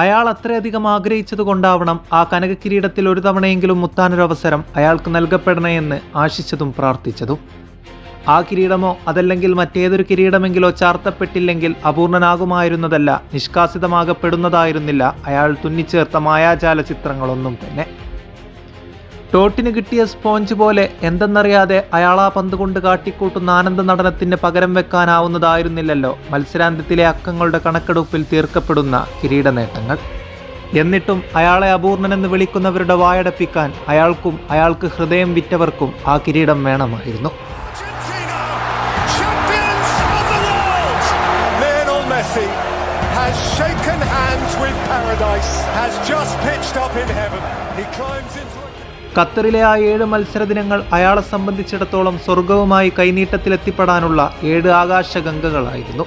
അയാൾ അത്രയധികം ആഗ്രഹിച്ചത് കൊണ്ടാവണം ആ കനക കിരീടത്തിൽ ഒരു തവണയെങ്കിലും മുത്താനൊരവസരം അയാൾക്ക് നൽകപ്പെടണമെന്ന് ആശിച്ചതും പ്രാർത്ഥിച്ചതും. ആ കിരീടമോ അതല്ലെങ്കിൽ മറ്റേതൊരു കിരീടമെങ്കിലോ ചാർത്തപ്പെട്ടില്ലെങ്കിൽ അപൂർണനാകുമായിരുന്നതല്ല നിഷ്കാസിതമാകപ്പെടുന്നതായിരുന്നില്ല അയാൾ തുന്നിച്ചേർത്ത മായാജാല ചിത്രങ്ങളൊന്നും തന്നെ. ടോട്ടിന് കിട്ടിയ സ്പോഞ്ച് പോലെ എന്തെന്നറിയാതെ അയാൾ ആ പന്ത് കൊണ്ട് കാട്ടിക്കൂട്ടുന്ന ആനന്ദ നടനത്തിന് പകരം വെക്കാനാവുന്നതായിരുന്നില്ലല്ലോ മത്സരാന്ത്യത്തിലെ അക്കങ്ങളുടെ കണക്കെടുപ്പിൽ തീർക്കപ്പെടുന്ന കിരീട നേട്ടങ്ങൾ എന്നിട്ടും അയാളെ അപൂർണനെന്ന് വിളിക്കുന്നവരുടെ വായടപ്പിക്കാൻ അയാൾക്കും അയാൾക്ക് ഹൃദയം വിറ്റവർക്കും ആ കിരീടം വേണമായിരുന്നു has just pitched up in heaven. He climbs into a... ഖത്തറിലെ ആ ഏഴ് മത്സര ദിനങ്ങൾ അയാളെ സംബന്ധിച്ചിടത്തോളം സ്വർഗവുമായി കൈനീട്ടത്തിലെത്തിപ്പെടാനുള്ള ഏഴ് ആകാശഗംഗകളായിരുന്നു.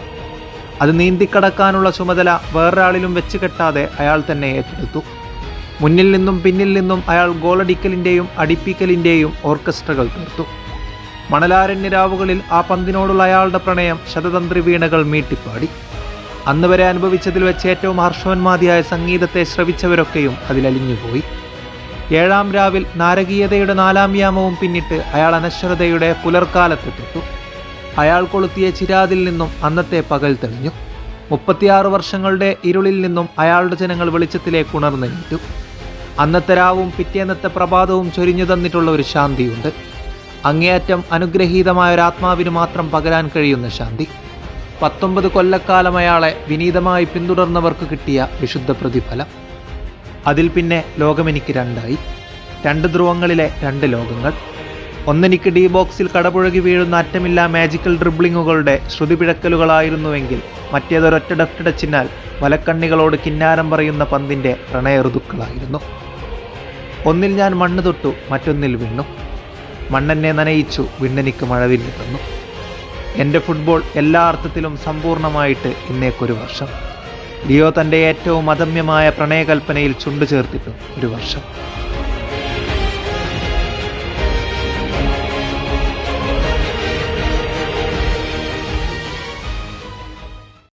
അത് നീന്തിക്കടക്കാനുള്ള ചുമതല വേറൊരാളിലും വെച്ച് കെട്ടാതെ അയാൾ തന്നെ ഏറ്റെടുത്തു. മുന്നിൽ നിന്നും പിന്നിൽ നിന്നും അയാൾ ഗോളടിക്കലിന്റെയും അടിപ്പിക്കലിന്റെയും ഓർക്കസ്ട്രകൾ തീർത്തു. മണലാരണ്യരാവുകളിൽ ആ പന്തിനോടുള്ള അയാളുടെ പ്രണയം ശതതന്ത്രി വീണകൾ മീട്ടിപ്പാടി. അന്ന് വരെ അനുഭവിച്ചതിൽ വെച്ച് ഏറ്റവും ഹർഷവന്മാതിയായ സംഗീതത്തെ ശ്രവിച്ചവരൊക്കെയും അതിലലിഞ്ഞുപോയി. ഏഴാം രാവിൽ നാരകീയതയുടെ നാലാം യാമവും പിന്നിട്ട് അയാൾ അനശ്വരതയുടെ പുലർക്കാലത്തെത്തിട്ടു അയാൾ കൊളുത്തിയ ചിരാതിൽ നിന്നും അന്നത്തെ പകൽ തെളിഞ്ഞു. മുപ്പത്തിയാറ് വർഷങ്ങളുടെ ഇരുളിൽ നിന്നും അയാളുടെ ജനങ്ങൾ വെളിച്ചത്തിലേക്ക് ഉണർന്നെണീറ്റു അന്നത്തെ രാവും പിറ്റേന്നത്തെ പ്രഭാതവും ചൊരിഞ്ഞു തന്നിട്ടുള്ള ഒരു ശാന്തിയുണ്ട്. അങ്ങേയറ്റം അനുഗ്രഹീതമായ ഒരു ആത്മാവിന് മാത്രം പകരാൻ കഴിയുന്ന ശാന്തി. പത്തൊമ്പത് കൊല്ലക്കാലം അയാളെ വിനീതമായി പിന്തുടർന്നവർക്ക് കിട്ടിയ വിശുദ്ധ പ്രതിഫലം. അതിൽ പിന്നെ ലോകമെനിക്ക് രണ്ടായി. രണ്ട് ധ്രുവങ്ങളിലെ രണ്ട് ലോകങ്ങൾ. ഒന്നെനിക്ക് ഡി ബോക്സിൽ കടപുഴകി വീഴുന്ന അറ്റമില്ലാ മാജിക്കൽ ഡ്രിബ്ലിങ്ങുകളുടെ ശ്രുതിപിഴക്കലുകളായിരുന്നുവെങ്കിൽ മറ്റേതൊരൊറ്റ ഡെഫ്റ്റ് ടച്ചിനാൽ വലക്കണ്ണികളോട് കിന്നാരം പറയുന്ന പന്തിന്റെ പ്രണയ ഋതുക്കളായിരുന്നു ഒന്നിൽ ഞാൻ മണ്ണ് തൊട്ടു മറ്റൊന്നിൽ വീണു മണ്ണെന്നെ നനയിച്ചു വിണ്ണെനിക്ക് മഴവില്ല് തന്നു. എന്റെ ഫുട്ബോൾ എല്ലാ അർത്ഥത്തിലും സമ്പൂർണമായിട്ട് ഇന്നേക്കൊരു വർഷം. ലിയോ തന്റെ ഏറ്റവും അദമ്യമായ പ്രണയകൽപ്പനയിൽ ചുണ്ടു ചേർത്തിട്ടും ഒരു വർഷം.